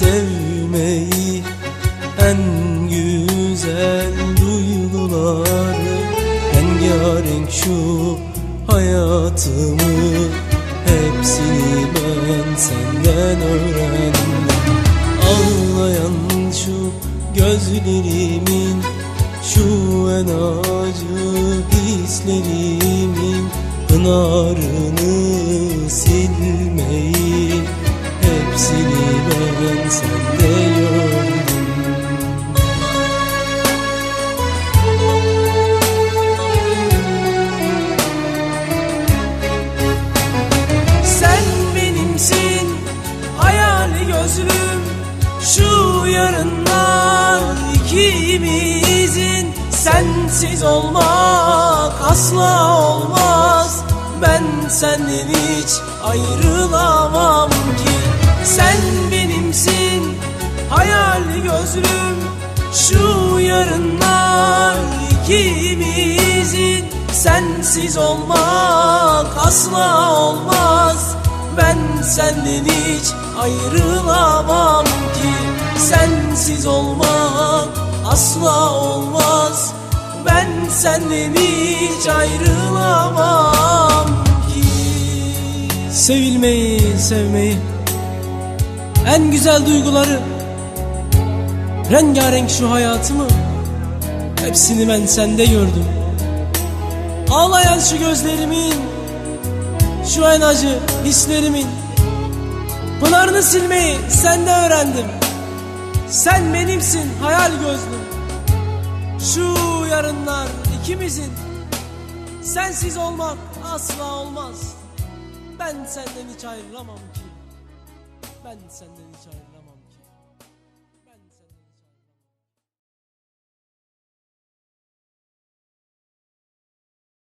sevmeyi En güzel duyguları Rengarenk şu hayatımı Hepsini ben senden öğrendim. Ağlayan şu gözlerimin Şu en acı hislerimin Pınarını silmeyi Hepsini sende gördüm Sen benimsin hayali gözlüm. Şu yarınlar ikimizin. Sensiz olmak asla olmaz. Ben senden hiç ayrılamam ki. Sen gözlüm Şu yarınlar ikimizin Sensiz olmak asla olmaz. Ben senden hiç ayrılamam ki. Sensiz olmak asla olmaz. Ben senden hiç ayrılamam ki. Sevilmeyi, sevmeyi En güzel duyguları Rengarenk şu hayatımı. Hepsini ben sende gördüm. Ağlayan şu gözlerimin Şu en acı hislerimin. Pınarını silmeyi sende öğrendim. Sen benimsin hayal gözlüm. Şu yarınlar ikimizin. Sensiz olmak asla olmaz. Ben senden hiç ayrılamam ki. Ben senden hiç ayrılamam.